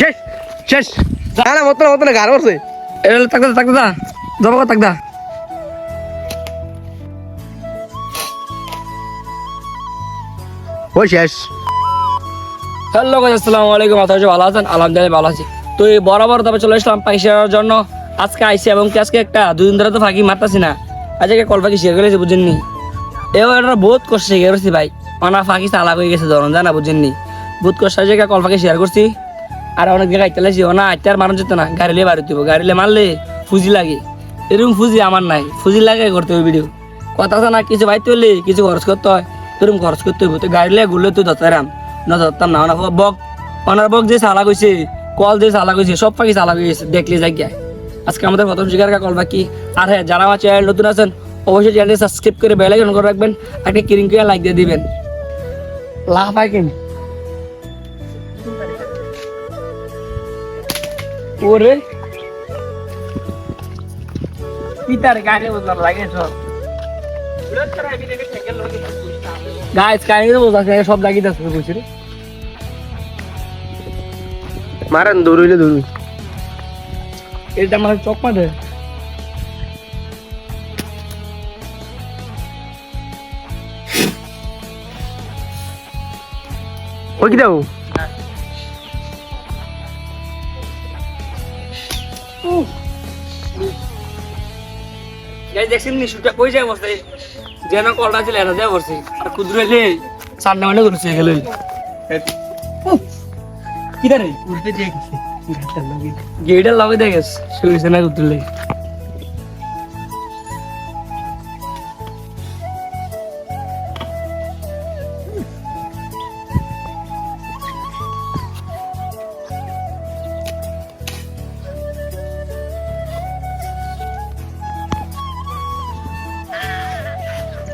শেষ শেষ। না না মতো না মতো না গার করছে এটা তাকদা তাকদা জবাব তাকদা ওই শেষ। হ্যালো গাইস আসসালামু আলাইকুম আপনারা ভালো আছেন? আলহামদুলিল্লাহ ভালো আছি। তো এই বরাবর তবে চলে আসলাম পাইসার জন্য। আজকে আইসি এবং কি আজকে একটা দুদিন ধরে তো ফাঁকি মারতাছি না। আজকে কল ফাঁকি শেয়ার করেছি বুঝেননি? এবার এটা বহুত কষ্ট শেয়ার করছি ভাই। অনা ফাঁকি চালাক হয়ে গেছে ধরুন জানা বুঝেননি? বহুত কষ্ট হয়েছে কল ফাঁকি শেয়ার করছি। আর অনেক জায়গায় আইতে লাগছি ওনা আইতে আর মারণ যেত না, গাড়ি লিয়ে বাড়ি দিব গাড়ি লিয়ে মারলে ফুজি লাগে। এরকম ফুজি আমার নাই, ফুজি লাগে করতে হবে ভিডিও কথা আছে না, কিছু বাইতে হলে কিছু খরচ করতে হয়, এরকম খরচ করতে হবে তো গাড়ি লিয়ে ঘুরলে তুই ধরতাম না ধরতাম না। ওনার বক ওনার বক যে চালাক হয়েছে কল যে চালাক হয়েছে সব পাখি হয়ে গেছে, দেখলে জায়গায় আজকে আমাদের প্রথম শিকার কল বাকি। আর হ্যাঁ যারা আমার চ্যানেল নতুন আছেন, অবশ্যই চ্যানেলটি সাবস্ক্রাইব করে বেল আইকন করে রাখবেন একটা কিরিং করে লাইক দিয়ে দিবেন। লাভ হয় কেন ওরে। পিতার গাড়ি বদল লাগে সব। গাইস কাহিনী তো বলতে সব লাগিয়ে যাচ্ছে বুঝছি রে। মারেন দৌড়ইলে দৌড়ই এটা আমার চক ওই কি দাও? দেখছেন নি শুটা কই যায় বসে? যেন কলটা ছিল এনে যায় বসে। আর কুদুরেলে সান্না মানে করছে গেল কি রে? উঠতে দিয়ে গেছে। লগে দেখেছ শুইছে না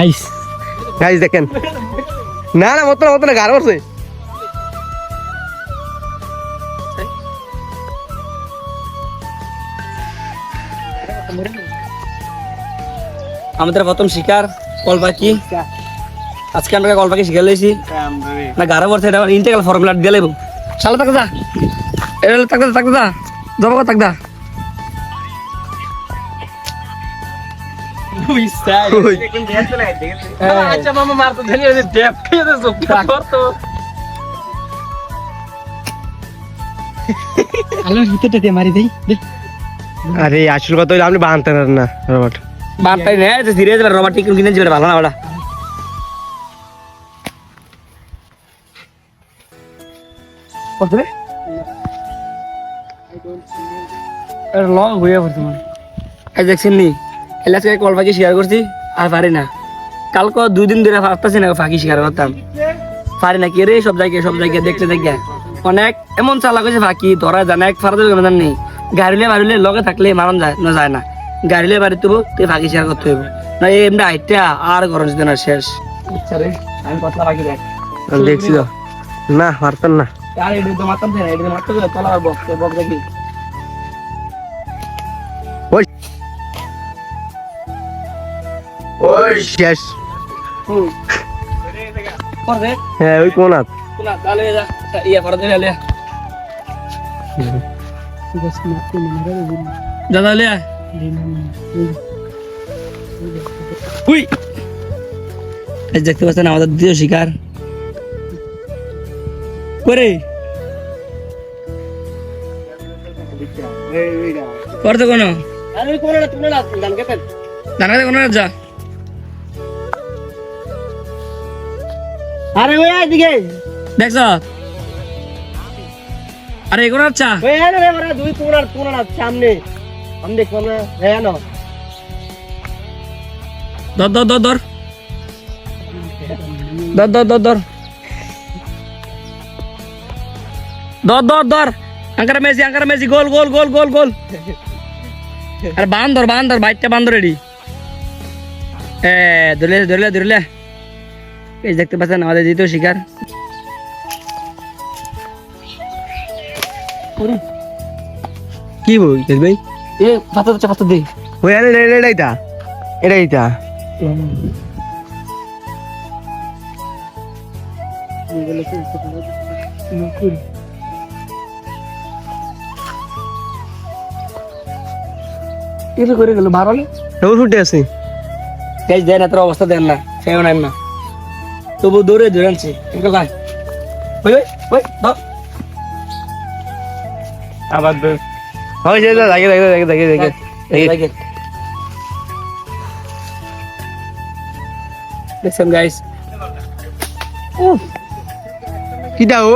আইস গাইস দেখেন। না না মতো না মতো না গার আমাদের প্রথম শিকার কল পাখি আজকে আমরা কল পাখি শিকার লইছি। না গাড়া পড়ছে এটা ইন্টেগ্রাল ফর্মুলা দিয়ে লেবো চালা তাক দা এটা তাক দা তাক দা তাক দা আচ্ছা মামা মারতো ওই ড্যাপ খেয়ে দে সব করতো আলোর ভিতরটা দিয়ে মারি দেই আরে আসল কথা হইল আপনি বানতে পারেন না রবার্ট। বারটাই নেই যে ধীরে ধীরে রবার টিকিট কিনে যাবে ভালো না ওটা এর লং হয়ে পড়ছে মানে এই দেখছেন নি? এলাকায় কল পাখি শিকার করছি আর পারি না। কালকে দুই দিন ধরে পারতাছি না পাখি শিকার করতাম। পারি না কি রে? সব জায়গায় সব জায়গায় দেখতে দেখে অনেক এমন চালাক হয়েছে ফাঁকি ধরা যায় না এক ফারা দেবে নেই। গাড়িলে বাড়িলে লগে থাকলে মারণ যায় না যায় না। গাড়িলে বাড়ি তুব তুই ফাঁকি শেয়ার করতে হইব। না এই এমনি আইটা আর গরম যেতে না শেষ। আমি কথা বাকি দেখ দেখছি না না। আর এটি মারতাম না এটি মারতে গেলে তলা বক্স বক্স দেখি ওই শেষ। হুম। কর হ্যাঁ ওই কোন হাত না তাহলে যা ইয়া করে দে লে। দাদা লে উই! এই দেখতে পাচ্ছেন আমাদের দ্বিতীয় শিকার। করে করতে কোনো। আরে কোন না তুমি না গান কেতে জানাতে কোনো যা। আরে ওই এদিকে। দেখছ? আরে এগুলো আচ্ছা ওই এনে রে ওরা দুই কোনার কোনার সামনে। আমি দেখো না হ্যাঁ না ধর ধর ধর ধর। ধর ধর ধর ধর। ধর ধর আঙ্কারা Messi Ankara Messi goal goal goal goal goal. আরে বান্দর বান্দর বাইকটা বান্দর রেডি। এ ধরলে ধরলে ধরলে। এই দেখতে পাচ্ছেন আমাদের দ্বিতীয় শিকার। কি বই ভাই? এ পাতা দিচ্ছে পাতা দি। ওই আরে এটা এটা এটা এটা এটা এটা করে গেল ফুটে আছে। দেন এত অবস্থা দেন না সেও নেন না। তবু দৌড়ে ধরে আনছি। গায় ওই ওই ওই ধর আবার দে। হয় যে লাগে লাগে লাগে লাগে লাগে। দেখেন দেখছেন গাইস কি দাও?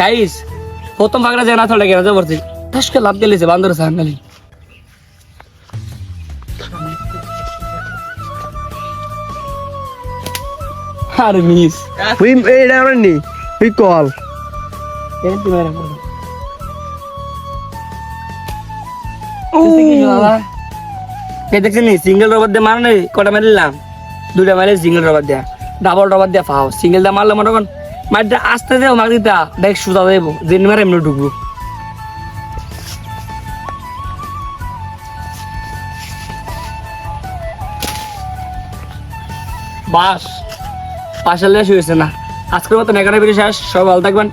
গাইস প্রথম ফাঁকড়া যে না থলে গেছে বলছি ঠাসকে লাভ দিলেছে বান্দর সাঙ্গালি আর মিস। ওই এটা আমরা নি। ওই কল। দেখছেন সিঙ্গেল রবার দিয়ে মারা নেই কটা মারিলাম দুটা মারে সিঙ্গেল রবার দিয়া। ডাবল রবার দিয়া ফাও। সিঙ্গেল দিয়ে মারলে মনে করেন মারটা আস্তে দেও মার দিতা দেখ সুতা দেবো। যেন মারে এমনি ঢুকবো। বাস। পাশালে শুয়েছে না। আজকের মতন এখানে বেরিয়ে শেষ। সবাই ভালো থাকবেন।